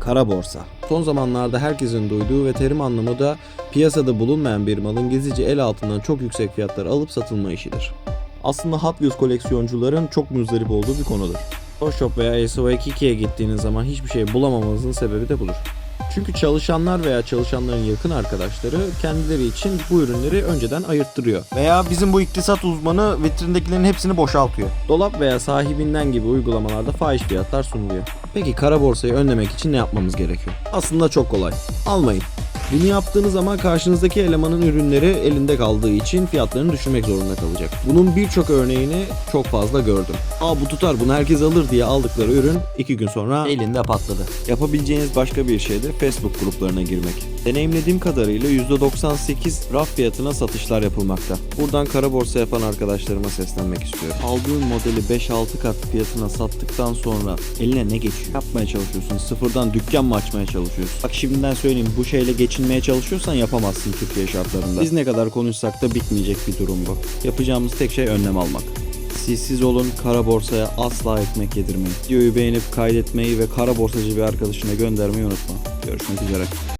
Kara borsa. Son zamanlarda herkesin duyduğu ve terim anlamı da piyasada bulunmayan bir malın gizlice el altından çok yüksek fiyatlara alıp satılma işidir. Aslında Hot Wheels koleksiyoncuların çok müzdarip olduğu bir konudur. Photoshop veya SOA2'ye gittiğiniz zaman hiçbir şey bulamamanızın sebebi de budur. Çünkü çalışanlar veya çalışanların yakın arkadaşları kendileri için bu ürünleri önceden ayırttırıyor. Veya bizim bu iktisat uzmanı vitrindekilerin hepsini boşaltıyor. Dolap veya sahibinden gibi uygulamalarda fahiş fiyatlar sunuluyor. Peki kara borsayı önlemek için ne yapmamız gerekiyor? Aslında çok kolay. Almayın. Bunu yaptığınız zaman karşınızdaki elemanın ürünleri elinde kaldığı için fiyatlarını düşürmek zorunda kalacak. Bunun birçok örneğini çok fazla gördüm. Aa bu tutar bunu herkes alır diye aldıkları ürün 2 gün sonra Elinde patladı. Yapabileceğiniz başka bir şey de Facebook gruplarına girmek. Deneyimlediğim kadarıyla %98 raf fiyatına satışlar yapılmakta. Buradan kara borsa yapan arkadaşlarıma seslenmek istiyorum. Aldığın modeli 5-6 kat fiyatına sattıktan sonra eline ne geçiyor? Yapmaya çalışıyorsun. Sıfırdan dükkan mı açmaya çalışıyorsun? Bak şimdiden söyleyeyim bu şeyle geçinmeye çalışıyorsan yapamazsın Türkiye şartlarında. Biz ne kadar konuşsak da bitmeyecek bir durum bu. Yapacağımız tek şey önlem almak. Sizsiz olun, kara borsaya asla ekmek yedirmeyin. Videoyu beğenip kaydetmeyi ve kara borsacı bir arkadaşına göndermeyi unutma. Görüşmek üzere.